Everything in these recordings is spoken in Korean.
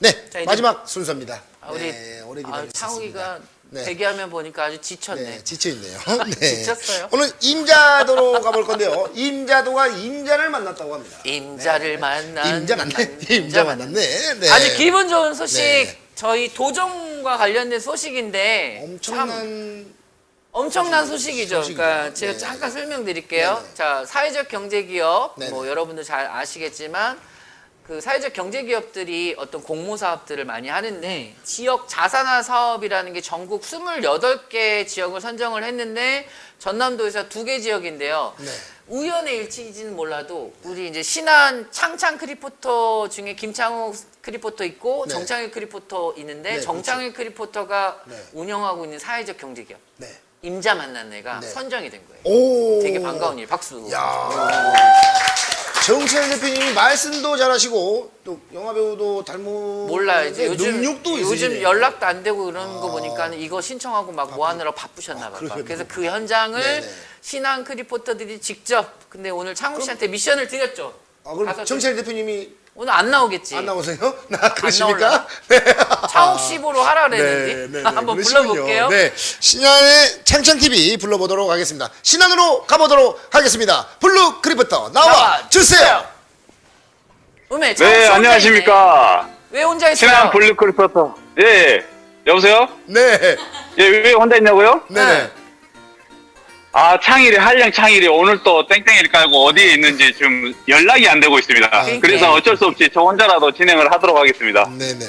네, 자, 이제- 마지막 순서입니다. 아, 우리 네, 오래 아, 기다리셨습니다. 창욱이가 네. 대기하면 보니까 아주 지쳤네. 네, 지쳐 있네요. 네. 지쳤어요? 오늘 임자도로 가볼 건데요. 임자도가 임자를 만났다고 합니다. 임자를 만난 임자 만났네. 임자 만났네. 네. 아주 기분 좋은 소식 네. 저희 도정과 관련된 소식인데 참 엄청난 엄청난 소식이죠. 소식이죠. 그러니까 제가 네. 잠깐 설명드릴게요. 네네. 자 사회적 경제 기업 네네. 뭐 여러분들 잘 아시겠지만 그 사회적 경제 기업들이 어떤 공모 사업들을 많이 하는데 지역 자산화 사업이라는 게 전국 28개 지역을 선정을 했는데 전남도에서 두 개 지역인데요. 네. 우연의 일치인지는 몰라도 우리 이제 신안 창창 크리포터 중에 김창욱 크리포터 있고 네. 정창일 크리포터 있는데 네, 정창일 크리포터가 네. 운영하고 있는 사회적 경제 기업 네. 임자 만난 애가 네. 선정이 된 거예요. 오. 되게 반가운 일. 박수. 야. 정철 대표님이 말씀도 잘하시고 또 영화 배우도 닮고 몰라요. 이제 요즘 능력도 요즘 있으시네. 연락도 안 되고 그러는 거 보니까 이거 신청하고 막뭐 하느라 바쁘셨나 봐요. 그러셨구나. 그래서 그 현장을 네네. 신한 크리포터들이 직접 근데 오늘 창욱 씨한테 미션을 드렸죠. 아, 그럼 가서 정철 대표님이 오늘 안 나오겠지. 안 나오세요? 나 그러십니까? 씨 보러 하라 그랬는데 한번 그러시군요. 불러볼게요. 네, 신한의 창창 TV 불러보도록 하겠습니다. 신한으로 가보도록 하겠습니다. 블루 크리프터 나와, 나와 주세요. 음에 네, 안녕하십니까. 왜 혼자 있어요? 친한 블루크 리포터. 예, 예. 여보세요? 네, 예, 왜 혼자 있냐고요? 네, 네. 아, 창일이, 한량 창일이 오늘 또 땡땡이를 깔고 어디에 있는지 지금 연락이 안 되고 있습니다. 그러니까. 그래서 어쩔 수 없이 저 혼자라도 진행을 하도록 하겠습니다. 네, 네.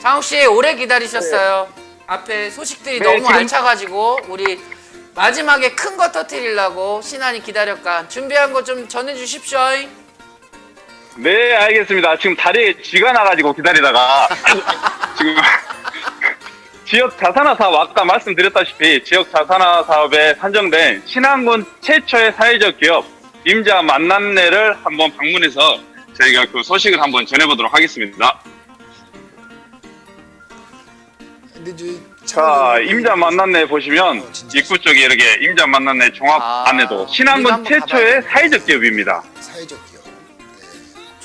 장욱 씨 오래 기다리셨어요. 앞에 소식들이 네, 너무 지금- 알차가지고 우리 마지막에 큰 거 터트리려고 신한이 기다렸까 준비한 거 좀 전해주십시오. 네, 알겠습니다. 지금 다리에 쥐가 나가지고 기다리다가 지금 지역 자산화 사업 아까 말씀드렸다시피 지역 자산화 사업에 산정된 신안군 최초의 사회적 기업 임자 만남내를 한번 방문해서 저희가 그 소식을 한번 전해보도록 하겠습니다. 근데 이제 자, 임자 만남내 보시면 어, 진짜. 입구 쪽에 이렇게 임자 만남내 종합 아, 안내도 우리도 신안군 한번 최초의. 사회적 기업입니다. 사회적.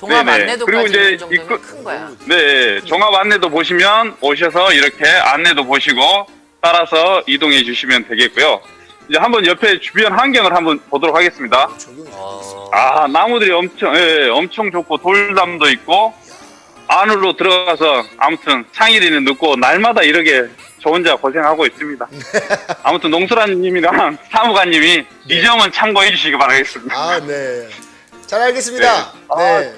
종합 네네. 안내도까지 그리고 이제 있는 정도면 입구- 큰 거야. 네, 종합 안내도 보시면 오셔서 이렇게 안내도 보시고 따라서 이동해 주시면 되겠고요. 이제 한번 옆에 주변 환경을 한번 보도록 하겠습니다. 적용이 안 어. 돼 있습니다. 아, 나무들이 엄청, 예, 엄청 좋고 돌담도 있고 안으로 들어가서 아무튼 창일이는 늦고 날마다 이렇게 저 혼자 고생하고 있습니다. 아무튼 농수라님이랑 사무관님이 이 점은 참고해 주시기 바라겠습니다. 아, 네. 잘 알겠습니다. 네.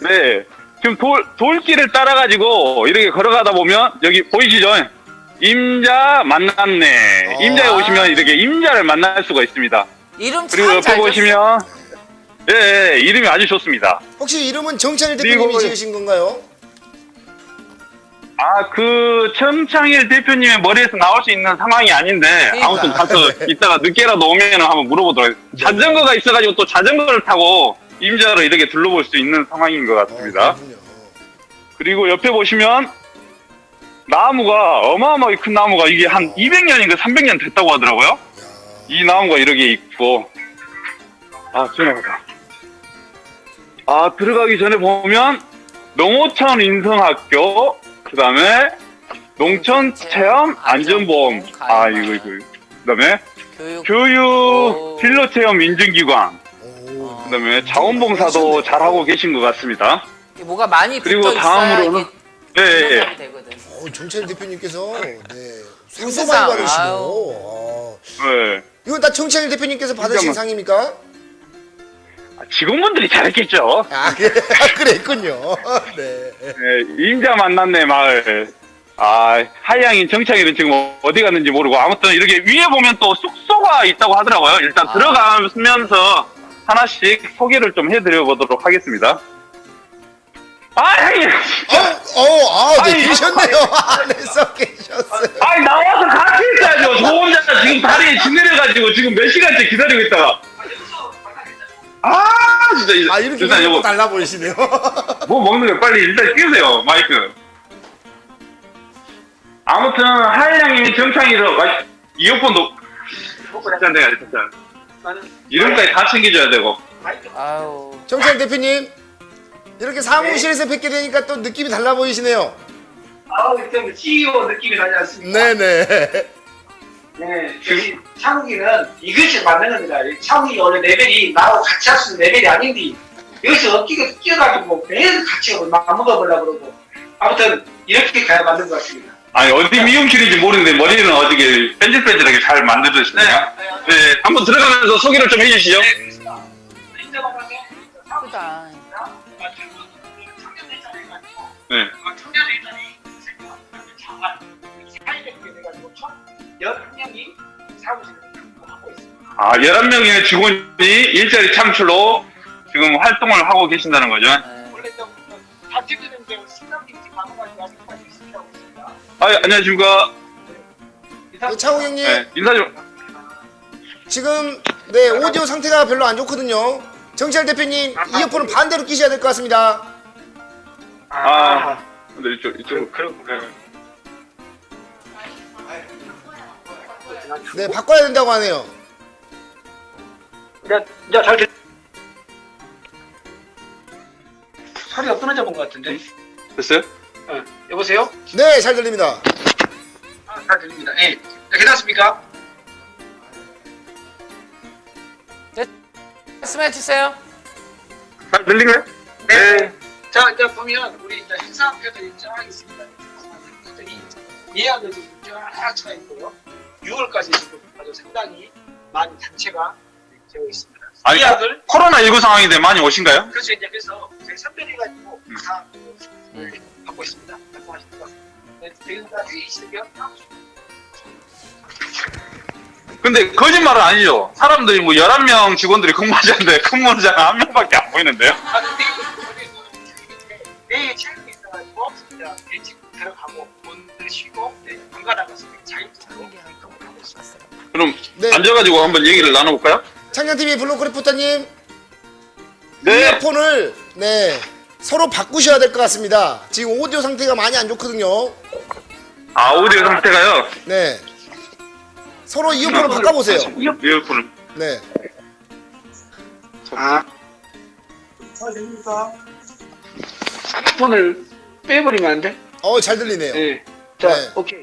네. 네. 지금 돌, 돌길을 따라가지고 이렇게 걸어가다 보면 여기 보이시죠? 임자 만났네. 어. 임자에 오시면 이렇게 임자를 만날 수가 있습니다. 이름 그리고 참 옆에 잘. 보시면 예, 예, 이름이 아주 좋습니다. 혹시 이름은 정찬일 대표님이 그리고- 지으신 건가요? 아, 그 천창일 대표님의 머리에서 나올 수 있는 상황이 아닌데 그러니까. 아무튼 가서 이따가 늦게라도 오면 한번 물어보도록 하겠습니다. 자전거가 있어가지고 또 자전거를 타고 임자로 이렇게 둘러볼 수 있는 상황인 것 같습니다. 어, 그렇군요. 그리고 옆에 보시면 나무가 어마어마하게 큰 나무가 이게 한 200년인가 300년 됐다고 하더라고요. 야, 이 나무가 이렇게 있고 아 지나가다. 아 들어가기 전에 보면 농어촌 인성학교 그 다음에 농촌 체험 안전보험 아 이거 이거 그 다음에 교육 교육 오. 진로 체험 인증기관 오, 그다음에 자원봉사도 잘 하고 계신 것 같습니다. 뭐가 많이 그리고 붙어 있어야 다음으로는 이게 네, 예. 되거든. 어, 정찬일 대표님께서 네. 상도 상수상, 많이 받으시고. 아. 네. 이건 다 정찬일 대표님께서 받으신 잠깐만. 상입니까? 아, 직원분들이 잘했겠죠. 아, 그래, 아, 그랬군요. 네. 네, 임자 만났네 마을. 아 하양인 정창일은 지금 어디 갔는지 모르고 아무튼 이렇게 위에 보면 또 숙소가 있다고 하더라고요. 일단 아. 들어가면서 하나씩 소개를 좀 해드려 보도록 하겠습니다. 아 형님, 어, 어, 아, 네, 아니, 계셨네요. 안에서 계셨어요. 아니 나와서 같이 있어야죠. 저 혼자 지금 다리에 짓내려가지고 지금 몇 시간째 기다리고 있다가. 아 진짜 이- 아, 이렇게 일단 이거 달라 보이시네요. 뭐 먹는 거 빨리 일단 끼우세요 마이크. 아무튼 하이랑님이 정창이로 마- 이어폰도 일단 내가 일단 이름까지 다 챙겨줘야 되고. 아유. 정찬일 대표님, 이렇게 사무실에서 뵙게 되니까 또 느낌이 달라 보이시네요. 아, 좀 CEO 느낌이 나지 않습니까? 네네. 네, 역시 창욱이는 이것이 맞는 겁니다. 이 창욱이 원래 레벨이 나하고 같이 할 수 있는 레벨이 아닌데 여기서 끼가 끼어가지고 매일 같이 맞먹어 보려고 그러고 아무튼 이렇게 가야 맞는 것 같습니다. 아니 어디 미용실인지 모르는데 머리는 어떻게 뺀질뺀질하게 잘 만들어주시네요. 네, 한번 들어가면서 소개를 좀 해주시죠. 크다. 네. 청년회장이 장관 사회적게 돼가지고 총 11명이 사무실을 하고 있습니다. 아, 11명의 직원이 일자리 창출로 지금 활동을 하고 계신다는 거죠. 네. 아, 안녕하십니까. 네, 창욱 형님 네, 인사 좀. 지금 네 오디오 상태가 별로 안 좋거든요. 정치할 대표님 이어폰은 반대로 끼셔야 될 것 같습니다. 아, 근데 이쪽, 이쪽. 그렇구나. 네. 네 바꿔야 된다고 하네요. 야, 야, 잘 들... 소리가 끊어져 본 것 같은데. 됐어요? 어, 여보세요? 네 잘 들립니다. 아, 잘 들립니다. 예. 자, 괜찮습니까? 말씀해 주세요. 잘 들리나요? 네. 자, 이제 보면 우리 이제 행사표들이 쫙 있습니다. 행사표들이 예약을 지금 쫙차 있고요. 6월까지 지금 아주 상당히 많은 단체가 되어 있습니다. 아니, 예약을 코로나19 상황인데 많이 오신가요? 그래서 이제 그래서 저희 선별해가지고 음. 다 음. 받고 있습니다. 말씀하십니까? 네, 있으면 근데 거짓말은 아니죠. 사람들이 뭐 11명 직원들이 근무하지 않는데 근무자가 한 명밖에 안 보이는데요. 아, 근데 이거 내일 체육이 있어가지고 진짜 일찍 들어가고 오늘 쉬고 네, 안 가다가서 자율적으로 하고 있습니다. 그럼 네 앉아가지고 한번 얘기를 나눠볼까요? 창녕 TV 블로그 리포터님 네. 이어폰을 네 서로 바꾸셔야 될 것 같습니다. 지금 오디오 상태가 많이 안 좋거든요. 아, 오디오 상태가요? 네 서로 이어폰을 바꿔보세요. 이어폰을. 네. 아. 잘 됩니까? 폰을 빼버리면 안 돼? 어 잘 들리네요. 네. 자, 네. 오케이.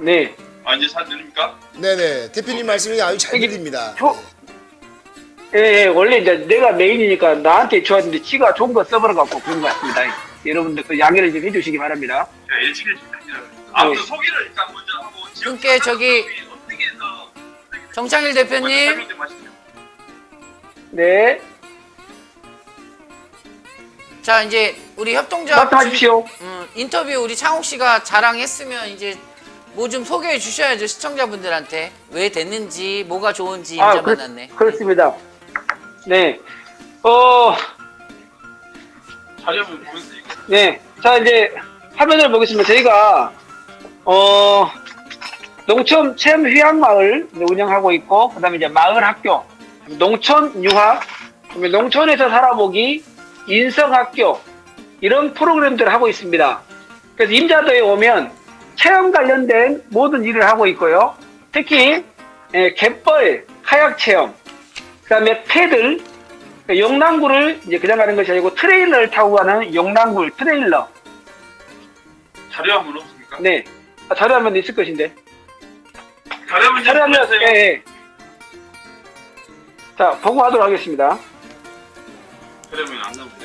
네. 아, 이제 잘 들립니까? 네네 대표님 말씀이 아주 잘 들립니다. 저, 예, 예, 원래 이제 내가 메인이니까 나한테 좋았는데 지가 좋은 거 써버려갖고 그런 것 같습니다. 여러분들 그 양해를 좀 해주시기 바랍니다. 제가 일찍 해줄게요. 아무튼 네. 소개를 일단 먼저 하고. 지역 그러니까 저기 어떻게 해서 정창일 대표님. 네. 자 이제 우리 협동조합 말씀하십시오. 음, 인터뷰 우리 창욱 씨가 자랑했으면 이제 뭐 좀 소개해 주셔야죠 시청자분들한테 왜 됐는지 뭐가 좋은지 인자 아, 그렇, 만났네. 그렇습니다. 네. 어, 자료를 보면서 얘기. 네. 자, 이제 화면을 보겠습니다. 저희가, 어, 농촌 체험 휴양마을 운영하고 있고, 그 다음에 이제 마을 학교, 농촌 유학, 그다음에 농촌에서 살아보기, 인성학교, 이런 프로그램들을 하고 있습니다. 그래서 임자도에 오면 체험 관련된 모든 일을 하고 있고요. 특히, 예, 갯벌, 카약 체험, 그 다음에 패들, 그 용랑구를 이제 그냥 가는 것이 아니고 트레일러를 타고 가는 용랑굴 트레일러. 자료 한번 없습니까? 네. 아, 자료화면 있을 것인데. 자료 한번 자료화면, 예, 예. 자, 보고하도록 하겠습니다. 그러면 안 나오는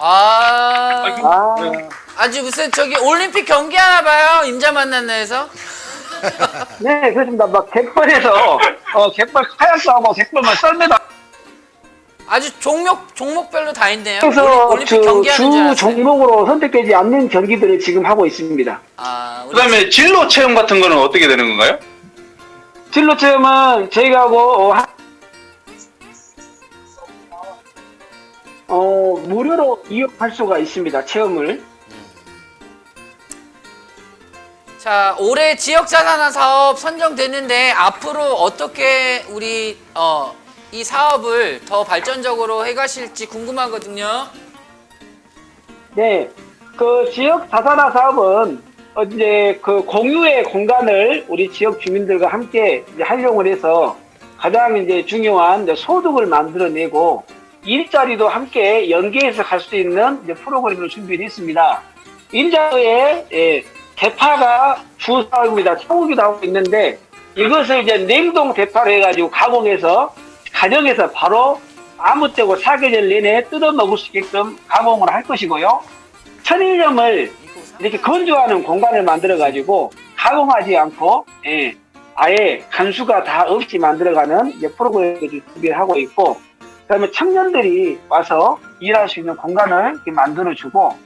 아, 아, 아주 무슨 저기 올림픽 경기 하나 봐요. 임자 만났나에서. 네, 그렇습니다. 막 갯벌에서 어, 갯벌 카약도 하고 갯벌만 썰매도 아주 종목 종목별로 다 있네요. 그래서 올림- 올림픽 주, 경기 하는 줄 주 알았어요. 종목으로 선택되지 않는 경기들을 지금 하고 있습니다. 아, 우리 그다음에 진로 체험 같은 거는 어떻게 되는 건가요? 진로 체험은 저희가 하고 어, 하- 어, 무료로 이용할 수가 있습니다. 체험을. 자, 올해 지역 자산화 사업 선정됐는데 앞으로 어떻게 우리 어, 이 사업을 더 발전적으로 해 가실지 궁금하거든요. 네, 그 지역 자산화 사업은 어, 이제 그 공유의 공간을 우리 지역 주민들과 함께 이제 활용을 해서 가장 이제 중요한 이제 소득을 만들어내고 일자리도 함께 연계해서 갈 수 있는 이제 프로그램을 준비를 했습니다. 임자의 예, 대파가 주 사업입니다. 창업이도 하고 있는데 이것을 이제 냉동 대파로 해가지고 가공해서 가정에서 바로 아무 때고 사계절 내내 뜯어 먹을 수 있게끔 가공을 할 것이고요. 천일염을 이렇게 건조하는 공간을 만들어 가지고 가공하지 않고 예, 아예 간수가 다 없이 만들어가는 프로그램을 준비를 하고 있고 그다음에 청년들이 와서 일할 수 있는 공간을 만들어주고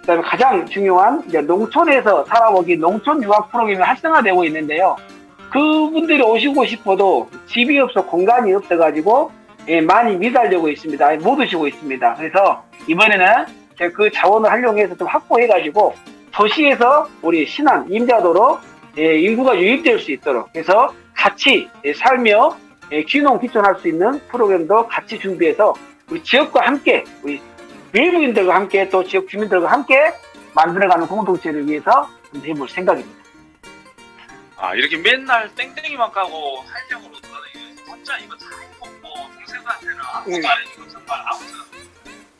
그다음에 가장 중요한 이제 농촌에서 살아보기 농촌 유학 프로그램이 활성화되고 있는데요. 그분들이 오시고 싶어도 집이 없어 공간이 없어가지고 예, 많이 미달되고 있습니다. 못 오시고 있습니다. 그래서 이번에는 그 자원을 활용해서 좀 확보해가지고 도시에서 우리 신안 임자도로 예, 인구가 유입될 수 있도록 해서 같이 예, 살며 예, 귀농 귀촌할 수 있는 프로그램도 같이 준비해서 우리 지역과 함께 우리 외부인들과 함께 또 지역 주민들과 함께 만들어가는 공동체를 위해서 좀 해볼 생각입니다. 아 이렇게 맨날 땡땡이만 까고 돌아다니는 진짜 이거 다 해먹고 동생한테는 아무것도 응. 안 해주고 정말 아무튼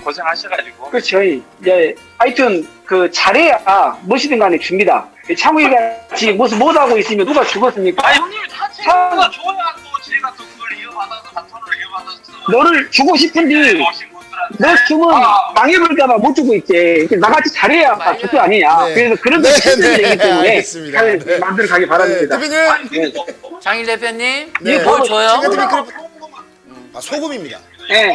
고생하셔가지고 그렇죠. 이제 하여튼 그 잘해야 무엇이든 간에 줍니다. 창우이 같이 무슨 못하고 있으면 누가 죽었습니까? 아 형님이 다 챙겨가 줘야 또제 너를 주고 싶은지 너 주면 망해볼까봐 못 주고 있지. 나같이 잘해야 맞아요. 주거 아니냐. 네. 그래서 그런 네, 거 실천이 네, 되기 때문에 알겠습니다. 잘 네. 만들어 가기 네, 바랍니다. 대표님. 아니 근데 뭐, 뭐, 장일 대표님, 네. 뭘 줘요? 아, 소금입니다. 네.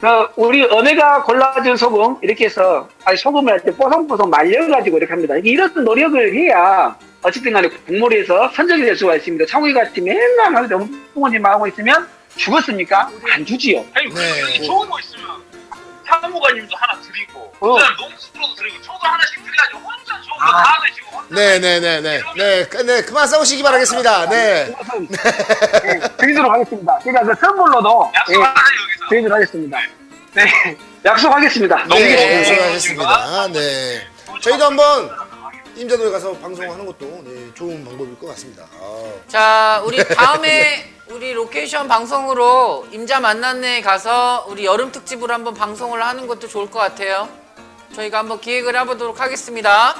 그 우리 은혜가 골라준 소금 이렇게 해서 아니 소금을 할때 뽀송뽀송 말려가지고 이렇게 합니다. 이런 노력을 해야 어쨌든 간에 국물에서 선정이 될 수가 있습니다. 창욱이 같이 맨날 하고 너무 부모님 하고 있으면 죽었습니까? 안 주지요. 아니 네. 좋은 거 있으면 사무관님도 하나 드리고 어. 그다음 농수로도 드리고 저도 하나씩 드려야지 혼자 좋은 거 아. 다 드시고 혼자 네네네네. 네, 그- 네, 그만 싸우시기 바라겠습니다. 네. 그것은 네, 드리도록 하겠습니다. 제가 그 선물로도 예, 약속하자 여기서 드리도록 하겠습니다. 네, 약속하겠습니다. 너무 네, 좋은 수고하셨습니다. 네. 저희도 한번 임자도에 가서 방송하는 것도 네, 좋은 방법일 것 같습니다. 아. 자, 우리 다음에 우리 로케이션 방송으로 임자 만났네 가서 우리 여름 특집으로 한번 방송을 하는 것도 좋을 것 같아요. 저희가 한번 기획을 해보도록 하겠습니다.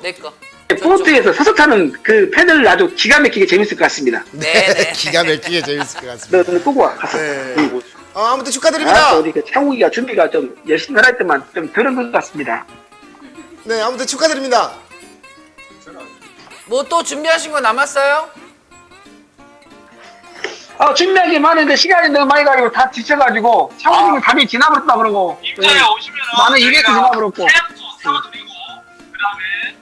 내 거. 포트에서 서서 타는 그 패널 아주 기가 막히게 재밌을 것 같습니다. 네, 네, 네. 기가 막히게 재밌을 것 너, 같습니다. 너 끄고 와. 가서. 네. 응. 어, 아무튼 아, 축하드립니다. 또 우리 그 창욱이가 준비가 좀 열심히 할 때만 좀 들은 것 같습니다. 네, 아무튼 축하드립니다. 뭐 또 준비하신 거 남았어요? 아, 준비하기 많은데 시간이 너무 많이 가지고 다 지쳐가지고 창욱이는 감이 지나버렸다 그러고. 임자에 네. 오시면은 나는 이게 저희가 지나버렸고. 태양도 태워드리고 그다음에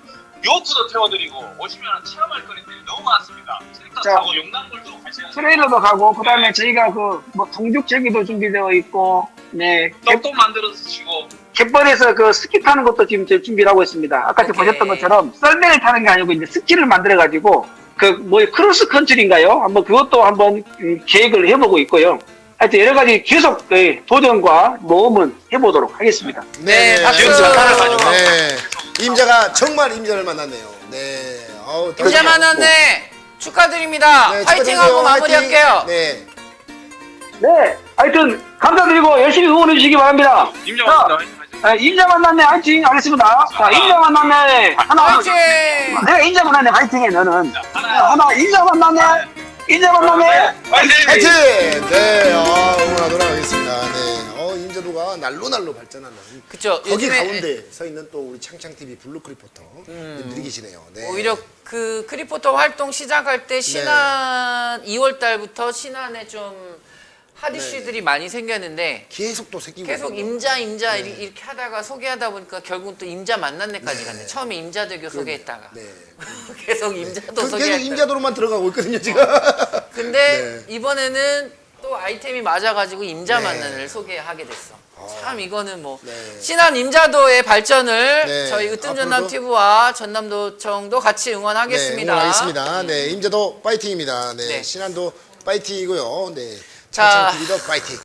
요트도 태워드리고 오시면은 체험할 거리들이 너무 많습니다. 트랙터 자. 타고 용남굴도 가시는 트레일러도 가고 그다음에 저희가 그 뭐 동죽 제기도 준비되어 있고 네 떡도 만들어 드시고 갯벌에서 그 스키 타는 것도 지금 저희 준비를 하고 있습니다. 아까 저 오케이. 보셨던 것처럼 썰매를 타는 게 아니고 이제 스키를 만들어 가지고 그 뭐 크로스 컨트리인가요? 한번 그것도 한번 음, 계획을 해보고 있고요. 하여튼 여러 가지 계속 예, 도전과 모험은 해보도록 하겠습니다. 네, 박수. 작가를 가지고 네. 임자가 정말 임자를 만났네요. 네. 어우, 임자 만났네. 축하드립니다. 네, 파이팅하고. 마무리할게요. 네. 네, 하여튼 감사드리고 열심히 응원해 주시기 바랍니다. 임자 자, 만납니다. 아, 임자 만났네 화이팅 하겠습니다. 자, 임자 만났네 하나, 파이팅! 내가 임자 만났네 화이팅해 너는. 하나, 하나 임자 만났네 이제 만남에 화이팅! 파이팅! 네, 아, 응원하도록 하겠습니다. 네, 어, 인자도가 날로 날로 발전하는. 그쵸. 거기 요즘에 가운데 서 있는 또 우리 창창TV 블루크 리포터. 네, 느리계시네요. 네. 오히려 그 크리포터 활동 시작할 때 신안 2월 달부터 신안에 좀 핫 이슈들이 많이 생겼는데 계속 또 새끼고. 계속. 임자 임자 이리- 이렇게 하다가 소개하다 보니까 결국 또 임자 만난 데까지 갔네. 처음에 임자대교 소개했다가 네. 계속 임자도 그 계속 소개했다가 임자도로만 들어가고 있거든요, 지금. 근데 네. 이번에는 또 아이템이 맞아가지고 임자 네. 만난을 소개하게 됐어. 참 이거는 뭐 네. 신안 임자도의 발전을 네. 저희 으뜸 앞으로도- 전남 TV와 전남도청도 같이 응원하겠습니다. 네, 응원하겠습니다. 네, 임자도 파이팅입니다. 네, 네. 신안도 파이팅이고요. 네, 자. 창창TV도 파이팅.